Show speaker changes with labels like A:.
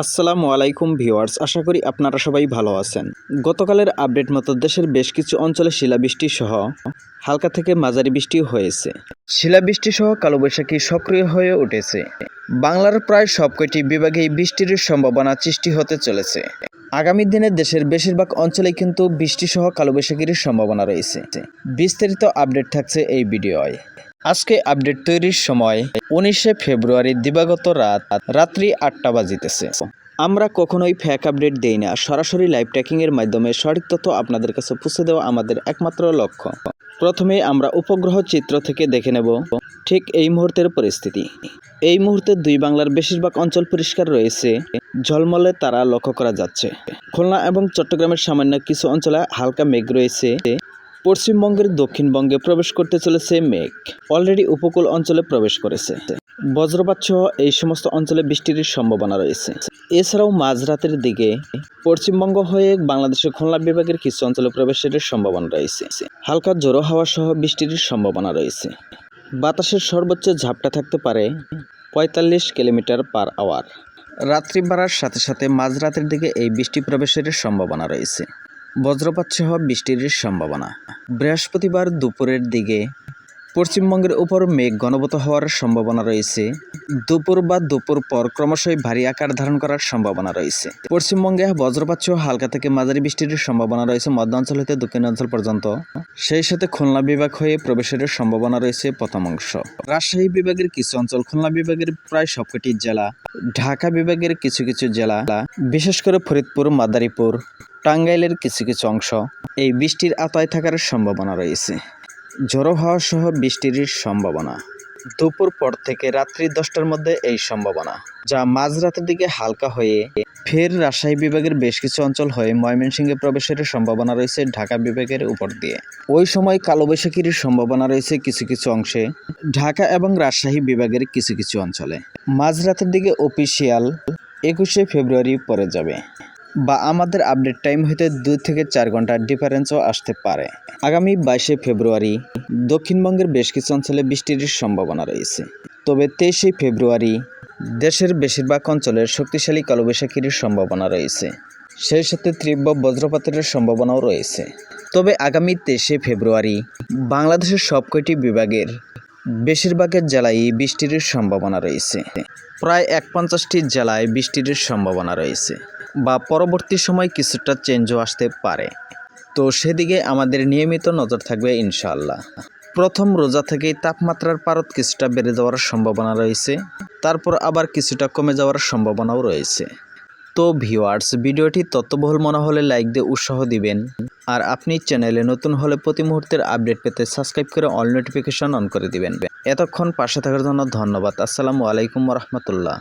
A: আসসালামু আলাইকুম ভিউয়ার্স, আশা করি আপনারা সবাই ভালো আছেন। গতকালের আপডেট মতো দেশের বেশ কিছু অঞ্চলে শিলাবৃষ্টি সহ হালকা থেকে মাঝারি বৃষ্টি হয়েছে। শিলাবৃষ্টি সহ কালবৈশাখী সক্রিয় হয়ে উঠেছে। বাংলার প্রায় সবকটি বিভাগেই বৃষ্টির সম্ভাবনা সৃষ্টি হতে চলেছে। আগামী দিনে দেশের বেশিরভাগ অঞ্চলেই কিন্তু বৃষ্টি সহ কালবৈশাখীর সম্ভাবনা রয়েছে। বিস্তারিত আপডেট থাকছে এই ভিডিওয়। আজকে আপডেট তৈরির সময় উনিশে ফেব্রুয়ারি দিবাগত রাত, রাত্রি আটটা বাজিতেছে। আমরা কখনোই ফ্যাক আপডেট দেই না, সরাসরি লাইভ ট্র্যাকিংয়ের মাধ্যমে সঠিক তথ্য আপনাদের কাছে পৌঁছে দেওয়া আমাদের একমাত্র লক্ষ্য। প্রথমে আমরা উপগ্রহ চিত্র থেকে দেখে নেব, ঠিক এই মুহূর্তের পরিস্থিতি। এই মুহূর্তে দুই বাংলার বেশিরভাগ অঞ্চল পরিষ্কার রয়েছে, ঝলমলে তারা লক্ষ্য করা যাচ্ছে। খুলনা এবং চট্টগ্রামের সামান্য কিছু অঞ্চলে হালকা মেঘ রয়েছে পশ্চিমবঙ্গের দক্ষিণবঙ্গে প্রবেশ করতে চলেছে মেঘ। অলরেডি উপকূল অঞ্চলে প্রবেশ করেছে। বজ্রপাত সহ এই সমস্ত অঞ্চলে বৃষ্টির সম্ভাবনা রয়েছে। এছাড়াও মাঝরাতের দিকে পশ্চিমবঙ্গ হয়ে বাংলাদেশের খুলনা বিভাগের কিছু অঞ্চলে প্রবেশের সম্ভাবনা রয়েছে। হালকা জোরো হাওয়া সহ বৃষ্টির সম্ভাবনা রয়েছে। বাতাসের সর্বোচ্চ ঝাপটা থাকতে পারে পঁয়তাল্লিশ কিলোমিটার পার আওয়ার। রাত্রি বাড়ার সাথে সাথে মাঝরাতের দিকে এই বৃষ্টি প্রবেশের সম্ভাবনা রয়েছে। বজ্রপাত সহ বৃষ্টির সম্ভাবনা। বৃহস্পতিবার দুপুরের দিকে পশ্চিমবঙ্গের উপর মেঘ ঘনবত হওয়ার সম্ভাবনা রয়েছে। দুপুর বা দুপুর পর ক্রমশই ভারী আকার ধারণ করার সম্ভাবনা রয়েছে। পশ্চিমবঙ্গে বজ্রপাত সহ হালকা থেকে মাঝারি বৃষ্টির সম্ভাবনা রয়েছে মধ্যাঞ্চল হতে দক্ষিণ অঞ্চল পর্যন্ত। সেই সাথে খুলনা বিভাগ হয়ে প্রবেশের সম্ভাবনা রয়েছে প্রথম অংশ। রাজশাহী বিভাগের কিছু অঞ্চল, খুলনা বিভাগের প্রায় সবকটি জেলা, ঢাকা বিভাগের কিছু কিছু জেলা, বিশেষ করে ফরিদপুর, মাদারীপুর টাঙ্গাইলের কিছু কিছু অংশ এই বৃষ্টির আতায় থাকার সম্ভাবনা রয়েছে। ঝোড়ো হাওয়া সহ বৃষ্টির সম্ভাবনা। দুপুর পর থেকে রাত্রি দশটার মধ্যে এই সম্ভাবনা, যা মাঝরাতের দিকে হালকা হয়ে ফের রাজশাহী বিভাগের বেশ কিছু অঞ্চল হয়ে ময়মনসিংহে প্রবেশের সম্ভাবনা রয়েছে ঢাকা বিভাগের উপর দিয়ে। ওই সময় কালবৈশাখীর সম্ভাবনা রয়েছে কিছু কিছু অংশে, ঢাকা এবং রাজশাহী বিভাগের কিছু কিছু অঞ্চলে। মাঝরাতের দিকে অফিসিয়াল একুশে ফেব্রুয়ারি পরে যাবে। বা আমাদের আপডেট টাইম হইতে দুই থেকে চার ঘণ্টার ডিফারেন্সও আসতে পারে। আগামী বাইশে ফেব্রুয়ারি দক্ষিণবঙ্গের বেশ কিছু অঞ্চলে বৃষ্টির সম্ভাবনা রয়েছে। তবে তেইশে ফেব্রুয়ারি দেশের বেশিরভাগ অঞ্চলের শক্তিশালী কালবৈশাখীর সম্ভাবনা রয়েছে। সেই সাথে তীব্র বজ্রপাতের সম্ভাবনাও রয়েছে। তবে আগামী তেইশে ফেব্রুয়ারি বাংলাদেশের সবকটি বিভাগের বেশিরভাগের জেলায় বৃষ্টির সম্ভাবনা রয়েছে। প্রায় এক পঞ্চাশটি জেলায় বৃষ্টির সম্ভাবনা রয়েছে। বা পরবর্তী সময় কিছুটা চেঞ্জও আসতে পারে। তো সেদিকে আমাদের নিয়মিত নজর থাকবে ইনশাআল্লাহ। প্রথম রোজা থেকেই তাপমাত্রার পারত কিছুটা বেড়ে যাওয়ার সম্ভাবনা রয়েছে। তারপর আবার কিছুটা কমে যাওয়ার সম্ভাবনাও রয়েছে। তো ভিউয়ার্স ভিডিওটি তত্ত্ববহুল মনে হলে লাইক দিয়ে উৎসাহ দিবেন। আর আপনি চ্যানেলে নতুন হলে প্রতি মুহূর্তের আপডেট পেতে সাবস্ক্রাইব করে অল নোটিফিকেশন অন করে দিবেন। এতক্ষণ পাশে থাকার জন্য ধন্যবাদ। আসসালামু আলাইকুম রহমতুল্লাহ।